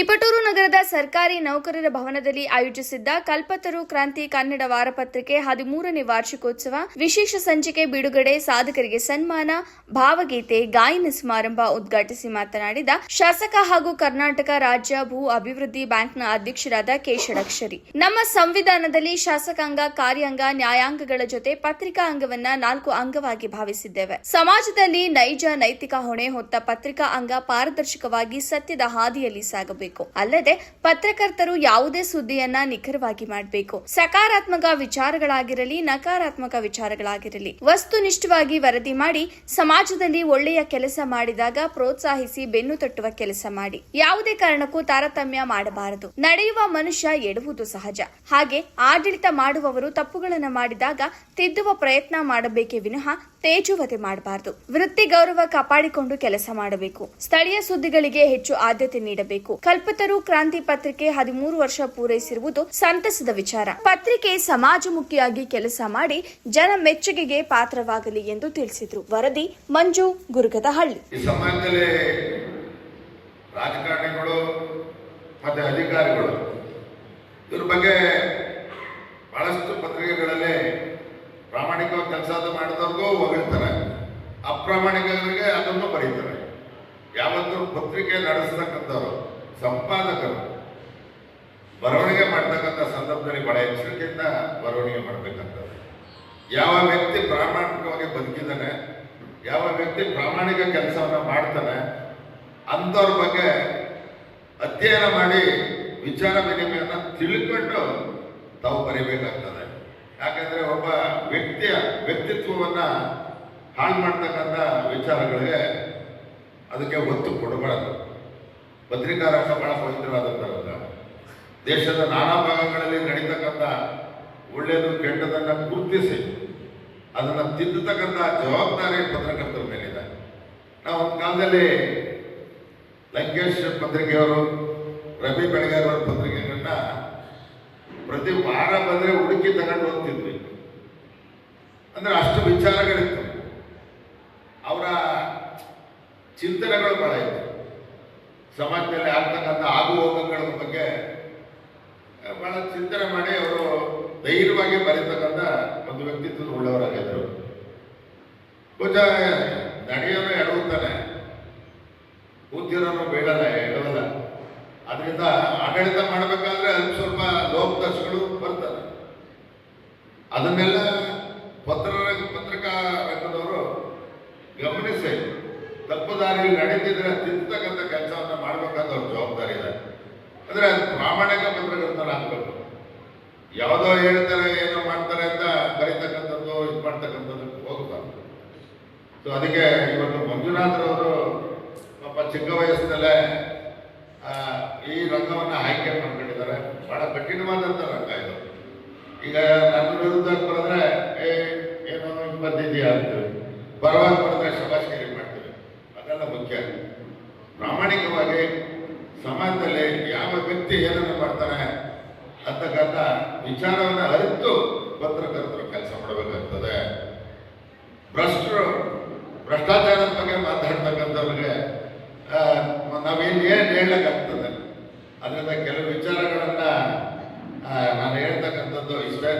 ತಿಪಟೂರು ನಗರದ ಸರ್ಕಾರಿ ನೌಕರರ ಭವನದಲ್ಲಿ ಆಯೋಜಿಸಿದ್ದ ಕಲ್ಪತರು ಕ್ರಾಂತಿ ಕನ್ನಡ ವಾರಪತ್ರಿಕೆ ಹದಿಮೂರನೇ ವಾರ್ಷಿಕೋತ್ಸವ ವಿಶೇಷ ಸಂಚಿಕೆ ಬಿಡುಗಡೆ ಸಾಧಕರಿಗೆ ಸನ್ಮಾನ, ಭಾವಗೀತೆ, ಗಾಯನ ಸಮಾರಂಭ ಉದ್ಘಾಟಿಸಿ ಮಾತನಾಡಿದ ಶಾಸಕ ಹಾಗೂ ಕರ್ನಾಟಕ ರಾಜ್ಯ ಭೂ ಅಭಿವೃದ್ಧಿ ಬ್ಯಾಂಕ್ನ ಅಧ್ಯಕ್ಷರಾದ ಕೇಶಡಕ್ಷರಿ ನಮ್ಮ ಸಂವಿಧಾನದಲ್ಲಿ ಶಾಸಕಾಂಗ, ಕಾರ್ಯಾಂಗ, ನ್ಯಾಯಾಂಗಗಳ ಜೊತೆ ಪತ್ರಿಕಾ ಅಂಗವನ್ನ ನಾಲ್ಕು ಅಂಗವಾಗಿ ಭಾವಿಸಿದ್ದೇವೆ. ಸಮಾಜದಲ್ಲಿ ನೈಜ ನೈತಿಕ ಹೊಣೆ ಹೊತ್ತ ಪತ್ರಿಕಾ ಅಂಗ ಪಾರದರ್ಶಕವಾಗಿ ಸತ್ಯದ ಹಾದಿಯಲ್ಲಿ ಸಾಗಬೇಕು. ಅಲ್ಲದೆ, ಪತ್ರಕರ್ತರು ಯಾವುದೇ ಸುದ್ದಿಯನ್ನ ನಿಖರವಾಗಿ ಮಾಡಬೇಕು. ಸಕಾರಾತ್ಮಕ ವಿಚಾರಗಳಾಗಿರಲಿ, ನಕಾರಾತ್ಮಕ ವಿಚಾರಗಳಾಗಿರಲಿ, ವಸ್ತುನಿಷ್ಠವಾಗಿ ವರದಿ ಮಾಡಿ, ಸಮಾಜದಲ್ಲಿ ಒಳ್ಳೆಯ ಕೆಲಸ ಮಾಡಿದಾಗ ಪ್ರೋತ್ಸಾಹಿಸಿ ಬೆನ್ನು ತಟ್ಟುವ ಕೆಲಸ ಮಾಡಿ. ಯಾವುದೇ ಕಾರಣಕ್ಕೂ ತಾರತಮ್ಯ ಮಾಡಬಾರದು. ನಡೆಯುವ ಮನುಷ್ಯ ಎಡುವುದು ಸಹಜ. ಹಾಗೆ, ಆಡಳಿತ ಮಾಡುವವರು ತಪ್ಪುಗಳನ್ನು ಮಾಡಿದಾಗ ತಿದ್ದುವ ಪ್ರಯತ್ನ ಮಾಡಬೇಕೇ ವಿನಃ ತೇಜುವತೆ ಮಾಡಬಾರದು. ವೃತ್ತಿ ಗೌರವ ಕಾಪಾಡಿಕೊಂಡು ಕೆಲಸ ಮಾಡಬೇಕು. ಸ್ಥಳೀಯ ಸುದ್ದಿಗಳಿಗೆ ಹೆಚ್ಚು ಆದ್ಯತೆ ನೀಡಬೇಕು. ಕಲ್ಪತರು ಕ್ರಾಂತಿ ಪತ್ರಿಕೆ ಹದಿಮೂರು ವರ್ಷ ಪೂರೈಸಿರುವುದು ಸಂತಸದ ವಿಚಾರ. ಪತ್ರಿಕೆ ಸಮಾಜಮುಖಿಯಾಗಿ ಕೆಲಸ ಮಾಡಿ ಜನ ಮೆಚ್ಚುಗೆಗೆ ಪಾತ್ರವಾಗಲಿ ಎಂದು ತಿಳಿಸಿದರು. ವರದಿ, ಮಂಜು, ಗುರುಗದಹಳ್ಳಿ. ಈ ಸಮಾಜದಲ್ಲಿ ರಾಜಕಾರಣಿಗಳು ಮತ್ತೆ ಅಧಿಕಾರಿಗಳು, ಇವ್ರ ಬಗ್ಗೆ ಬಹಳಷ್ಟು ಪತ್ರಿಕೆಗಳಲ್ಲಿ ಪ್ರಾಮಾಣಿಕವಾಗಿ ಕೆಲಸ ಮಾಡಿದವ್ರಿಗೂ ಹೊಗಳ್ತಾರೆ. ಅಪ್ರಾಮಾಣಿಕರಿಗೆ ಅದನ್ನು ಬರೀತಾರೆ. ಯಾವತ್ತೂ ಪತ್ರಿಕೆ ನಡೆಸ್ತಕ್ಕಂಥವ್ರು ಸಂಪಾದಕರು ಬರವಣಿಗೆ ಮಾಡ್ತಕ್ಕಂಥ ಸಂದರ್ಭದಲ್ಲಿ ಬಹಳ ಎಚ್ಚರಿಕೆಯಿಂದ ಬರವಣಿಗೆ ಮಾಡಬೇಕಂತ ಯಾವ ವ್ಯಕ್ತಿ ಪ್ರಾಮಾಣಿಕವಾಗಿ ಬದುಕಿದ್ದಾನೆ, ಯಾವ ವ್ಯಕ್ತಿ ಪ್ರಾಮಾಣಿಕ ಕೆಲಸವನ್ನು ಮಾಡ್ತಾನೆ, ಅಂಥವ್ರ ಬಗ್ಗೆ ಅಧ್ಯಯನ ಮಾಡಿ ವಿಚಾರ ವಿನಿಮಯನ ತಿಳ್ಕೊಂಡು ತಾವು ಬರೀಬೇಕಾಗ್ತದೆ. ಯಾಕಂದರೆ ಒಬ್ಬ ವ್ಯಕ್ತಿಯ ವ್ಯಕ್ತಿತ್ವವನ್ನು ಹಾಳು ಮಾಡ್ತಕ್ಕಂಥ ವಿಚಾರಗಳಿಗೆ ಅದಕ್ಕೆ ಒತ್ತು ಕೊಡಬಾರದು. ಪತ್ರಿಕಾ ರಂಗ ಬಹಳ ಪವಿತ್ರವಾದಂಥವಲ್ಲ ದೇಶದ ನಾನಾ ಭಾಗಗಳಲ್ಲಿ ನಡೀತಕ್ಕಂಥ ಒಳ್ಳೆಯದು ಕೆಟ್ಟದನ್ನು ಗುರುತಿಸಿ, ಅದನ್ನು ತಿದ್ದತಕ್ಕಂಥ ಜವಾಬ್ದಾರಿ ಪತ್ರಕರ್ತರ ಮೇಲಿದೆ. ನಾವು ಒಂದು ಕಾಲದಲ್ಲಿ ಲಂಕೇಶ್ ಪತ್ರಿಕೆಯವರು, ರವಿ ಬೆಳಗಾರವರ ಪತ್ರಿಕೆಗಳನ್ನ ಪ್ರತಿ ವಾರ ಬಂದರೆ ಹುಡುಕಿ ತಗೊಂಡು ಹೋಗ್ತಿದ್ವಿ. ಅಂದರೆ ಅಷ್ಟು ವಿಚಾರಗಳಿತ್ತು. ಅವರ ಚಿಂತನೆಗಳು ಬಹಳ ಇತ್ತು. ಸಮಾಜದಲ್ಲಿ ಆಗ್ತಕ್ಕಂಥ ಆಗು ಹೋಗಗಳ ಬಗ್ಗೆ ಬಹಳ ಚಿಂತನೆ ಮಾಡಿ ಅವರು ಧೈರ್ಯವಾಗಿ ಬರೀತಕ್ಕಂಥ ಒಂದು ವ್ಯಕ್ತಿತ್ವದ ಉಳ್ಳವರಾಗಿದ್ದರು. ಬಹುಶಃ ನಡೆಯೋನು ಎಡವುತ್ತಾನೆ ಕೂತಿರೋನು ಬೇಡಲ್ಲ ಎಡವಲ್ಲ ಅದರಿಂದ ಆಡಳಿತ ಮಾಡಬೇಕಾದ್ರೆ ಅಲ್ಲಿ ಸ್ವಲ್ಪ ಲೋಪದರ್ಶಗಳು ಬರ್ತಾರೆ ಅದನ್ನೆಲ್ಲ ಪತ್ರ ಪತ್ರಿಕಾ ರಂಗದವರು ಗಮನಿಸಿ ತಪ್ಪು ದಾರಿಯಲ್ಲಿ ನಡೀತಿದ್ರೆ ತಿದ್ದತಕ್ಕಂಥ ಕೆಲಸವನ್ನು ಮಾಡಬೇಕಾದ ಅವ್ರ ಜವಾಬ್ದಾರಿ ಇದೆ ಅಂದ್ರೆ ಅದು ಪ್ರಾಮಾಣಿಕ ಪತ್ರಕರ್ತರಾಗಬೇಕು ಯಾವುದೋ ಹೇಳ್ತಾರೆ, ಏನೋ ಮಾಡ್ತಾರೆ ಅಂತ ಬರೀತಕ್ಕಂಥದ್ದು, ಇದು ಮಾಡ್ತಕ್ಕಂಥದ್ದು ಹೋಗಬಾರ್ದು. ಸೊ ಅದಕ್ಕೆ ಇವತ್ತು ಮಂಜುನಾಥರವರು ಪಾಪ ಚಿಕ್ಕ ವಯಸ್ಸಿನಲ್ಲೇ ಈ ರಂಗವನ್ನು ಆಯ್ಕೆ ಮಾಡ್ಕೊಂಡಿದ್ದಾರೆ. ಬಹಳ ಕಠಿಣವಾದಂಥ ರಂಗ ಇದು. ಈಗ ನನ್ನ ವಿರುದ್ಧ ಬರೆದ್ರೆ ಏನೋ ಹಿಂಗ್ ಬಂದಿದ್ಯಾ ಅಂತೀವಿ ಪರವಾಗಿ ಬರೆದ್ರೆ ಶಬಾಷ್ಗಿರಿ ಮಾಡ್ತೀವಿ ಅದೆಲ್ಲ ಮುಖ್ಯ. ಪ್ರಾಮಾಣಿಕವಾಗಿ ಸಮಾಜದಲ್ಲಿ ಪ್ರತಿ ಏನನ್ನು ಮಾಡ್ತಾನೆ ಅಂತಕ್ಕಂಥ ವಿಚಾರವನ್ನು ಅರಿತು ಪತ್ರಕರ್ತರು ಕೆಲಸ ಮಾಡಬೇಕಾಗ್ತದೆ. ಭ್ರಷ್ಟರು ಭ್ರಷ್ಟಾಚಾರದ ಬಗ್ಗೆ ಮಾತಾಡ್ತಕ್ಕಂಥವ್ರಿಗೆ ನಾವೇನು ಏನು ಹೇಳಕ್ಕಾಗ್ತದೆ? ಅದರಿಂದ ಕೆಲವು ವಿಚಾರಗಳನ್ನು ನಾನು ಹೇಳ್ತಕ್ಕಂಥದ್ದು ಇಷ್ಟೇ